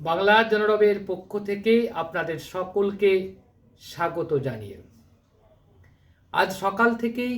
বাংলা জনরবের পক্ষ থেকে আপনাদের সকলকে স্বাগত জানিয়ে। আজ সকাল থেকেই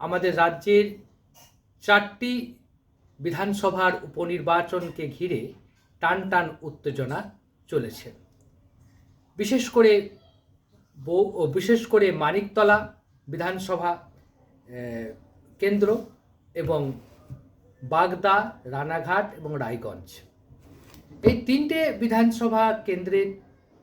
আমাদের রাজ্যের চারটি বিধানসভার উপনির্বাচনকে ঘিরে টান টান উত্তেজনা চলেছে। বিশেষ করে বিশেষ করে মানিকতলা বিধানসভা কেন্দ্র এবং বাগদা, রানাঘাট এবং রায়গঞ্জ। এই তিনটে বিধানসভা কেন্দ্রের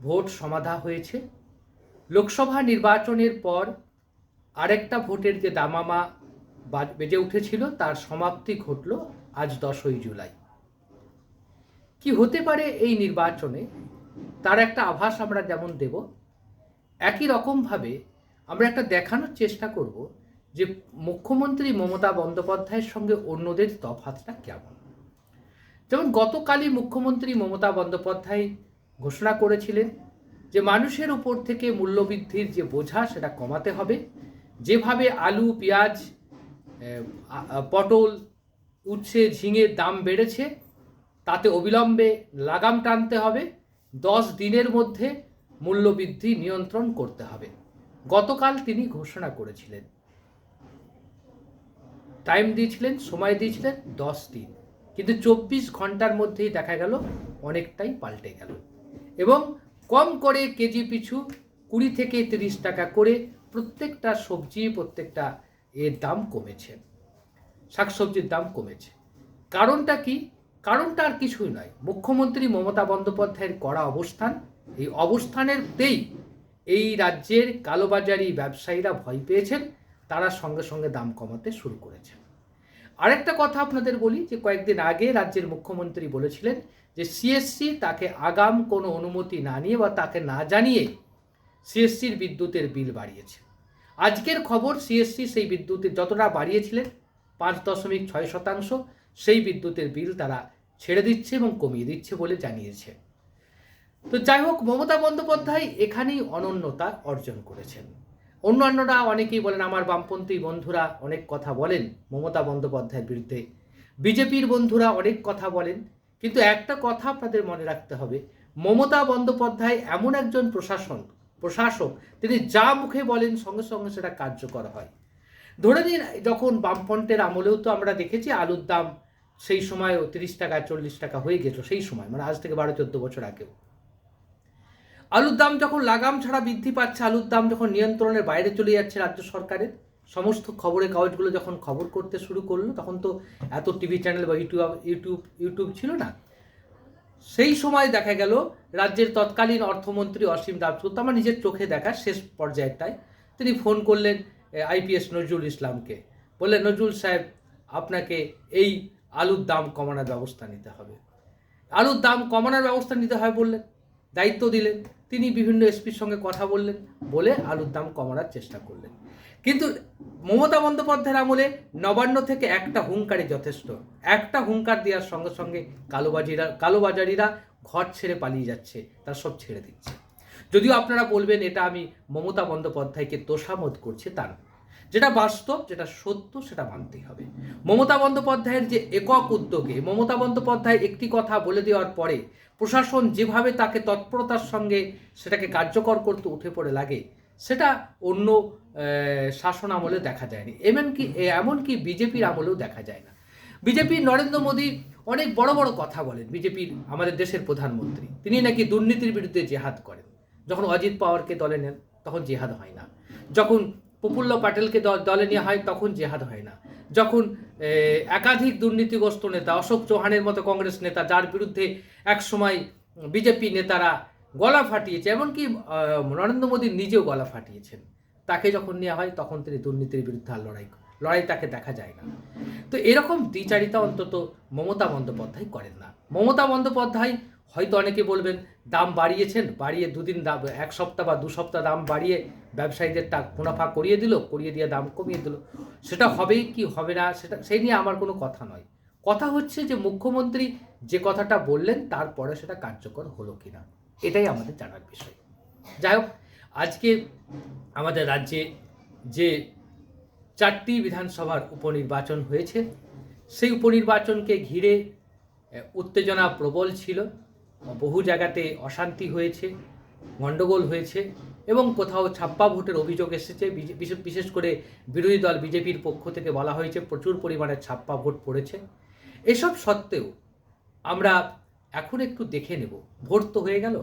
ভোট সমাধা হয়েছে। লোকসভা নির্বাচনের পর আরেকটা ভোটের যে দামামা বেজে উঠেছিল, তার সমাপ্তি ঘটল আজ দশই জুলাই। কি হতে পারে এই নির্বাচনে? তার একটা আভাস আমরা যেমন দেব, একই রকমভাবে আমরা একটা দেখানোর চেষ্টা করব যে মুখ্যমন্ত্রী মমতা বন্দ্যোপাধ্যায়ের সঙ্গে অন্যদের তফাতটা কেমন। যেমন গতকালই মুখ্যমন্ত্রী মমতা বন্দ্যোপাধ্যায় ঘোষণা করেছিলেন যে মানুষের উপর থেকে মূল্যবৃদ্ধির যে বোঝা, সেটা কমাতে হবে। যেভাবে আলু, পেঁয়াজ পটল, উচ্ছে, ঝিঙের দাম বেড়েছে, তাতে অবিলম্বে লাগাম টানতে হবে। দশ দিনের মধ্যে মূল্যবৃদ্ধি নিয়ন্ত্রণ করতে হবে। গতকাল তিনি ঘোষণা করেছিলেন। টাইম দিয়েছিলেন, সময় দিয়েছিলেন দশ দিন। কিন্তু চব্বিশ ঘণ্টার মধ্যেই দেখা গেল অনেকটাই পাল্টে গেল। এবং কম করে কেজি পিছু কুড়ি থেকে তিরিশ টাকা করে প্রত্যেকটা সবজি, প্রত্যেকটা এর দাম কমেছে। শাকসবজির দাম কমেছে। কারণটা কি? কারণটা আর কিছুই নয়। মুখ্যমন্ত্রী মমতা বন্দ্যোপাধ্যায়ের করা অবস্থান, এই অবস্থানেরতেই এই রাজ্যের কালোবাজারি ব্যবসায়ীরা ভয় পেয়েছেন, তারা সঙ্গে সঙ্গে দাম কমাতে শুরু করেছেন। আরেকটা কথা আপনাদের বলি, যে কয়েকদিন আগে রাজ্যের মুখ্যমন্ত্রী বলেছিলেন যে সিএসসি তাকে আগাম কোনো অনুমতি না নিয়ে বা তাকে না জানিয়ে সিএসসির বিদ্যুতের বিল বাড়িয়েছে। আজকের খবর সিএসসি সেই বিদ্যুতের যতটা বাড়িয়েছিলেন, পাঁচ দশমিক ছয় শতাংশ, সেই বিদ্যুতের বিল তারা ছেড়ে দিচ্ছে এবং কমিয়ে দিচ্ছে বলে জানিয়েছে। তো যাই হোক, মমতা বন্দ্যোপাধ্যায় এখানেই অনন্যতা অর্জন করেছেন। অন্যান্যরা অনেকেই বলেন, আমার বামপন্থী বন্ধুরা অনেক কথা বলেন মমতা বন্দ্যোপাধ্যায়ের বিরুদ্ধে। বিজেপির বন্ধুরা অনেক কথা বলেন, কিন্তু একটা কথা আপনাদের মনে রাখতে হবে। মমতা বন্দ্যোপাধ্যায় এমন একজন প্রশাসন, প্রশাসক, তিনি যা মুখে বলেন সঙ্গে সঙ্গে সেটা কার্যকর হয়। ধরে নিন, যখন বামফ্রন্টের আমলেও তো আমরা দেখেছি আলুর দাম সেই সময়ও তিরিশ টাকা, চল্লিশ টাকা হয়ে গেছিল, সেই সময় মানে আজ থেকে বারো, চোদ্দ বছর আগেও। আলুর দাম যখন লাগাম ছাড়া বৃদ্ধি পাচ্ছে, আলুর দাম যখন নিয়ন্ত্রণের বাইরে চলে যাচ্ছে রাজ্য সরকারের, সমস্ত খবরের কাগজগুলো যখন খবর করতে শুরু করল, তখন তো এত টিভি চ্যানেল বা ইউটিউব ইউটিউব ইউটিউব ছিল না। সেই সময় দেখা গেল রাজ্যের তৎকালীন অর্থমন্ত্রী অসীম দাসগুপ্ত আমার নিজের চোখে দেখা শেষ পর্যায়টায়, তিনি ফোন করলেন আইপিএস নজরুল ইসলামকে। বললেন, নজরুল সাহেব, আপনাকে এই আলুর দাম কমানোর ব্যবস্থা নিতে হবে। আলুর দাম কমানোর ব্যবস্থা নিতে হয় বললেন, দায়িত্ব দিলেন। তিনি বিভিন্ন এসপির সঙ্গে কথা বললেন, বলে আলুর দাম কমানোর চেষ্টা করলেন। কিন্তু মমতা বন্দ্যোপাধ্যায়ের আমলে নবান্ন থেকে একটা হুঙ্কারই যথেষ্ট। একটা হুঙ্কার দেওয়ার সঙ্গে সঙ্গে কালোবাজিরা, কালোবাজারিরা ঘর ছেড়ে পালিয়ে যাচ্ছে, তারা সব ছেড়ে দিচ্ছে। যদিও আপনারা বলবেন, এটা আমি মমতা বন্দ্যোপাধ্যায়কে তোষামত করছি তা না। যেটা বাস্তব, যেটা সত্য, সেটা মানতেই হবে। মমতা বন্দ্যোপাধ্যায়ের যে একক উদ্যোগে, মমতা বন্দ্যোপাধ্যায় একটি কথা বলে দেওয়ার পরে প্রশাসন যেভাবে তাকে তৎপরতার সঙ্গে সেটাকে কার্যকর করতে উঠে পড়ে লাগে, সেটা অন্য শাসন আমলে দেখা যায়নি। এমনকি এমনকি বিজেপির আমলেও দেখা যায় না। বিজেপি নরেন্দ্র মোদী অনেক বড় বড় কথা বলেন বিজেপির আমাদের দেশের প্রধানমন্ত্রী। তিনি নাকি দুর্নীতির বিরুদ্ধে জেহাদ করেন। যখন অজিত পাওয়ারকে দলে নেন, তখন জেহাদ হয় না। যখন প্রফুল্ল প্যাটেলকে দ- দলে নেওয়া হয়, তখন জেহাদ হয় না। যখন একাধিক দুর্নীতিগ্রস্ত নেতা, অশোক চৌহানের মতো কংগ্রেস নেতা, যার বিরুদ্ধে একসময় বিজেপি নেতারা গলা ফাটিয়েছে, এমনকি নরেন্দ্র মোদী নিজেও গলা ফাটিয়েছেন, তাকে যখন নেওয়া হয় তখন তিনি দুর্নীতির বিরুদ্ধে আর লড়াই লড়াই তাকে দেখা যায় না। তো এরকম দ্বিচারিতা অন্তত মমতা বন্দ্যোপাধ্যায় করেন না। মমতা বন্দ্যোপাধ্যায় হয়তো অনেকে বলবেন, দাম বাড়িয়েছেন, বাড়িয়ে দুদিন দাম এক সপ্তাহ বা দু সপ্তাহ দাম বাড়িয়ে ব্যবসায়ীদের টা মুনাফা করিয়ে দিল, করিয়ে দিয়ে দাম কমিয়ে দিল। সেটা হবেই কি হবে না, সেটা, সেই নিয়ে আমার কোনো কথা নয়। কথা হচ্ছে যে, মুখ্যমন্ত্রী যে কথাটা বললেন, তারপরে সেটা কার্যকর হলো কিনা, এটাই আমাদের জানার বিষয়। যাই হোক, আজকে আমাদের রাজ্যে যে চারটি বিধানসভার উপনির্বাচন হয়েছে, সেই উপনির্বাচনকে ঘিরে উত্তেজনা প্রবল ছিল। বহু জায়গাতে অশান্তি হয়েছে গণ্ডগোল হয়েছে এবং কোথাও ছাপ্পা ভোটের অভিযোগ এসেছে। বিশেষ করে বিরোধী দল বিজেপির পক্ষ থেকে বলা হয়েছে প্রচুর পরিমাণে ছাপ্পা ভোট পড়েছে। এসব সত্ত্বেও আমরা এখন একটু দেখে নেব। ভোট তো হয়ে গেল।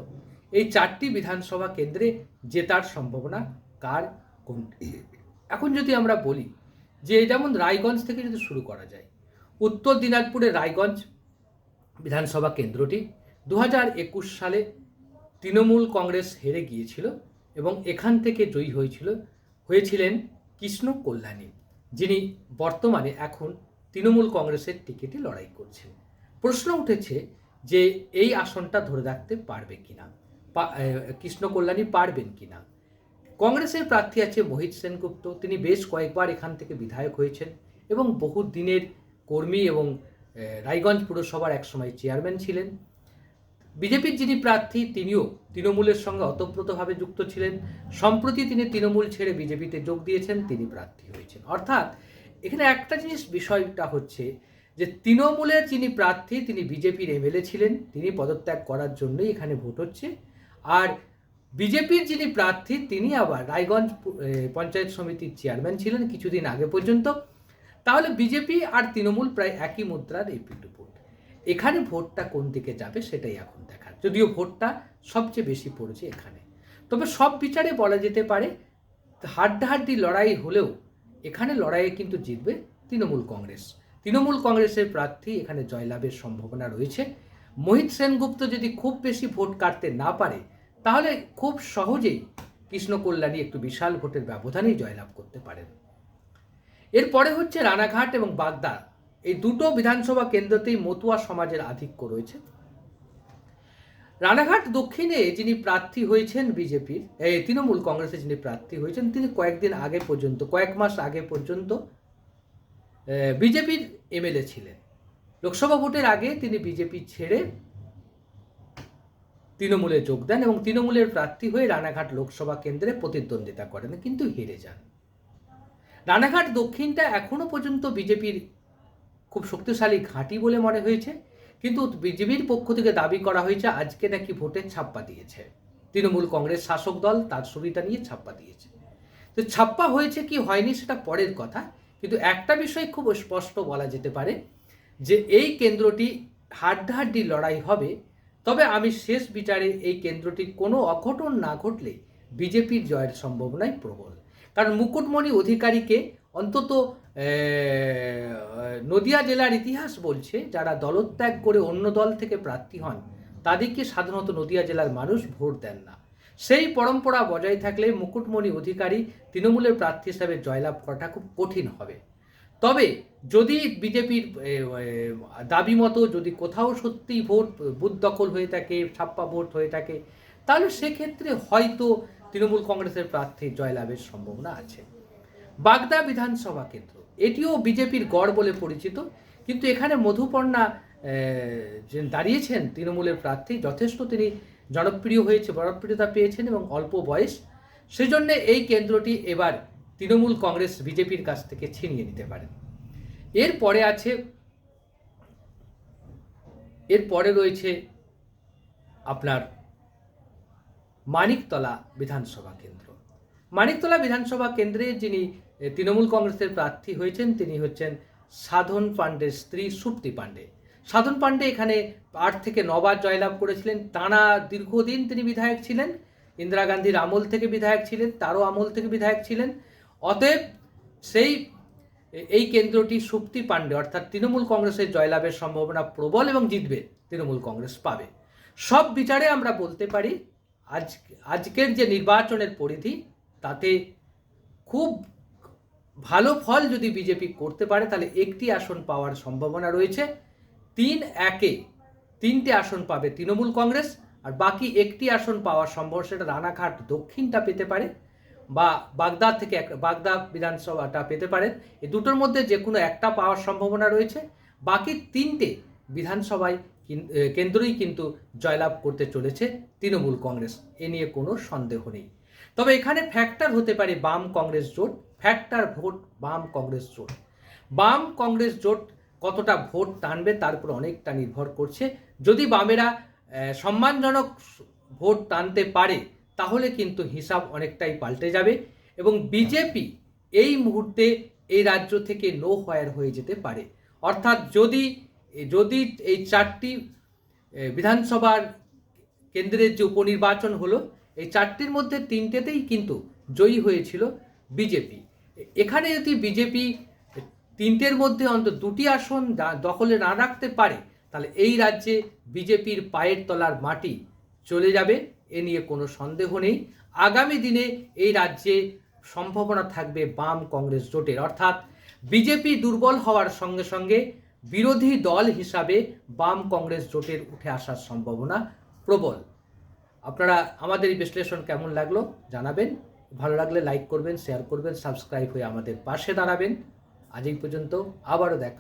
এই চারটি বিধানসভা কেন্দ্রে জেতার সম্ভাবনা কার, কোনটি? এখন যদি আমরা বলি যে যেমন রায়গঞ্জ থেকে যদি শুরু করা যায়, উত্তর দিনাজপুরের রায়গঞ্জ বিধানসভা কেন্দ্রটি দু সালে তৃণমূল কংগ্রেস হেরে গিয়েছিল এবং এখান থেকে জয়ী হয়েছিল, হয়েছিলেন কৃষ্ণ কল্যাণী, যিনি বর্তমানে এখন তৃণমূল কংগ্রেসের টিকিটে লড়াই করছেন। প্রশ্ন উঠেছে যে এই আসনটা ধরে রাখতে পারবে কিনা কৃষ্ণ কল্যাণী পারবেন কিনা। কংগ্রেসের প্রার্থী আছে মোহিত সেনগুপ্ত, তিনি বেশ কয়েকবার এখান থেকে বিধায়ক হয়েছেন এবং বহু দিনের কর্মী এবং রায়গঞ্জ পুরসভার একসময় চেয়ারম্যান ছিলেন। বিজেপির যিনি প্রার্থী, তিনিও তৃণমূলের সঙ্গে অতপ্রতভাবে যুক্ত ছিলেন। সম্প্রতি তিনি তৃণমূল ছেড়ে বিজেপিতে যোগ দিয়েছেন, তিনি প্রার্থী হয়েছেন। অর্থাৎ এখানে একটা জিনিস, বিষয়টা হচ্ছে যে তৃণমূলের যিনি প্রার্থী, তিনি বিজেপির এমএলএ ছিলেন, তিনি পদত্যাগ করার জন্যই এখানে ভোট হচ্ছে। আর বিজেপির যিনি প্রার্থী, তিনি আবার রায়গঞ্জ পঞ্চায়েত সমিতির চেয়ারম্যান ছিলেন কিছুদিন আগে পর্যন্ত। তাহলে বিজেপি আর তৃণমূল প্রায় একই মুদ্রার এই ভোট এখানে ভোটটা কোন দিকে যাবে সেটাই এখন দেখার। যদিও ভোটটা সবচেয়ে বেশি পড়েছে এখানে। তবে সব বিচারে বলা যেতে পারে, হাড্ডাহাড্ডি লড়াই হলেও এখানে লড়াইয়ে কিন্তু জিতবে তৃণমূল কংগ্রেস। তৃণমূল কংগ্রেসের প্রার্থী এখানে জয়লাভের সম্ভাবনা রয়েছে। মোহিত সেনগুপ্ত যদি খুব বেশি ভোট কাটতে না পারে, তাহলে খুব সহজেই কৃষ্ণ কল্যাণী একটু বিশাল ভোটের ব্যবধানেই জয়লাভ করতে পারেন। এরপরে হচ্ছে রানাঘাট এবং বাগদা। এই দুটো বিধানসভা কেন্দ্রতেই মতুয়া সমাজের আধিক্য রয়েছে। রানাঘাট দক্ষিণে যিনি প্রার্থী হয়েছেন বিজেপির তৃণমূল কংগ্রেসে যিনি প্রার্থী হয়েছেন, তিনি কয়েকদিন আগে পর্যন্ত, কয়েক মাস আগে পর্যন্ত বিজেপির এমএলএ ছিলেন। লোকসভা ভোটের আগে তিনি বিজেপি ছেড়ে তৃণমূলে যোগ দেন এবং তৃণমূলের প্রার্থী হয়ে রানাঘাট লোকসভা কেন্দ্রে প্রতিদ্বন্দ্বিতা করেন, কিন্তু হেরে যান। রানাঘাট দক্ষিণটা এখনও পর্যন্ত বিজেপির খুব শক্তিশালী ঘাঁটি বলে মনে হয়েছে, কিন্তু বিজেপির পক্ষ থেকে দাবি করা হয়েছে, আজকে নাকি ভোটের ছাপ্পা দিয়েছে। তৃণমূল কংগ্রেস শাসক দল তার সুবিধা নিয়ে ছাপ্পা দিয়েছে। তো ছাপ্পা হয়েছে কি হয়নি সেটা পরের কথা, কিন্তু একটা বিষয় খুব স্পষ্ট বলা যেতে পারে, যে এই কেন্দ্রটি হাড্ডাহাড্ডি লড়াই হবে, তবে আমি শেষ বিচারে এই কেন্দ্রটি কোনো অঘটন না ঘটলে বিজেপির জয়ের সম্ভাবনাই প্রবল। কারণ মুকুটমণি অধিকারীকে অন্তত নদিয়া জেলার ইতিহাস বলছে, যারা দলত্যাগ করে অন্য দল থেকে প্রার্থী হন, তাদেরকে সাধারণত নদিয়া জেলার মানুষ ভোট দেন না। সেই পরম্পরা বজায় থাকলে মুকুটমণি অধিকারী তৃণমূলের প্রার্থী হিসাবে জয়লাভ করাটা খুব কঠিন হবে। তবে যদি বিজেপির দাবি মতো যদি কোথাও সত্যি ভোট, বুথ দখল হয়ে থাকে, ছাপ্পা ভোট হয়ে থাকে, তাহলে সেক্ষেত্রে হয়তো তৃণমূল কংগ্রেসের প্রার্থী জয়লাভের সম্ভাবনা আছে। বাগদা বিধানসভা কেন্দ্র। এটিও বিজেপির গড় বলে পরিচিত। কিন্তু এখানে মধুপর্ণা যে দাঁড়িয়েছেন তৃণমূলের প্রার্থী, যথেষ্ট তিনি জনপ্রিয় হয়েছে, জনপ্রিয়তা পেয়েছেন এবং অল্প বয়স। সেজন্য এই কেন্দ্রটি এবার তৃণমূল কংগ্রেস, বিজেপির কাছ থেকে ছিনিয়ে নিতে পারেন এরপরে আছে এরপরে রয়েছে আপনার মানিকতলা বিধানসভা কেন্দ্র। মানিকতলা বিধানসভা কেন্দ্রে যিনি তৃণমূল কংগ্রেসের প্রার্থী হয়েছেন তিনি হচ্ছেন সাধন পাণ্ডের স্ত্রী সুপ্তি পাণ্ডে। সাধন পাণ্ডে এখানে আট থেকে নবার জয়লাভ করেছিলেন। টানা দীর্ঘদিন তিনি বিধায়ক ছিলেন। ইন্দিরা গান্ধীর আমল থেকে বিধায়ক ছিলেন, তারও আমল থেকে বিধায়ক ছিলেন। অতএব সেই এই কেন্দ্রটি সুপ্তি পাণ্ডে, অর্থাৎ তৃণমূল কংগ্রেসের জয়লাভের সম্ভাবনা প্রবল এবং জিতবে, তৃণমূল কংগ্রেস পাবে। সব বিচারে আমরা বলতে পারি, আজ, আজকের যে নির্বাচনের পরিধি, তাতে খুব ভালো ফল যদি বিজেপি করতে পারে, তাহলে একটি আসন পাওয়ার সম্ভাবনা রয়েছে। তিন একে তিনটে আসন পাবে তৃণমূল কংগ্রেস, আর বাকি একটি আসন পাওয়ার সম্ভব সেটা রানাঘাট দক্ষিণটা পেতে পারে বা বাগদা থেকে এক বাগদা বিধানসভাটা পেতে পারেন এই দুটোর মধ্যে যে কোনো একটা পাওয়ার সম্ভাবনা রয়েছে। বাকি তিনটে বিধানসভায় কেন্দ্রই কিন্তু জয়লাভ করতে চলেছে তৃণমূল কংগ্রেস। এ নিয়ে কোনো সন্দেহ নেই। তবে এখানে ফ্যাক্টর হতে পারে বাম কংগ্রেস জোট। ফ্যাক্টর ভোট বাম কংগ্রেস জোট। বাম কংগ্রেস জোট কতটা ভোট টানবে তার উপর অনেকটা নির্ভর করছে। যদি বামেরা সম্মানজনক ভোট টানতে পারে, তাহলে কিন্তু হিসাব অনেকটাই পাল্টে যাবে এবং বিজেপি এই মুহূর্তে এই রাজ্য থেকে নো হয়ার হয়ে যেতে পারে। অর্থাৎ যদি যদি এই চারটি বিধানসভার কেন্দ্রের যে উপনির্বাচন হলো, এই চারটির মধ্যে তিনটেতেই কিন্তু জয়ী হয়েছিল বিজেপি। এখানে যদি বিজেপি তিনটের মধ্যে অন্তত দুটি আসন দখলে না রাখতে পারে, তাহলে এই রাজ্যে বিজেপির পায়ের তলার মাটি চলে যাবে, এ নিয়ে কোনো সন্দেহ নেই। আগামী দিনে এই রাজ্যে সম্ভাবনা থাকবে বাম কংগ্রেস জোটের। অর্থাৎ বিজেপি দুর্বল হওয়ার সঙ্গে সঙ্গে বিরোধী দল হিসাবে বাম কংগ্রেস জোটের উঠে আসার সম্ভাবনা প্রবল। আপনারা আমাদের এই বিশ্লেষণ কেমন লাগল জানাবেন। ভালো লাগলে লাইক করবেন শেয়ার করবেন সাবস্ক্রাইব হয়ে আমাদের পাশে দাঁড়াবেন। আজ এই পর্যন্ত আবারও দেখা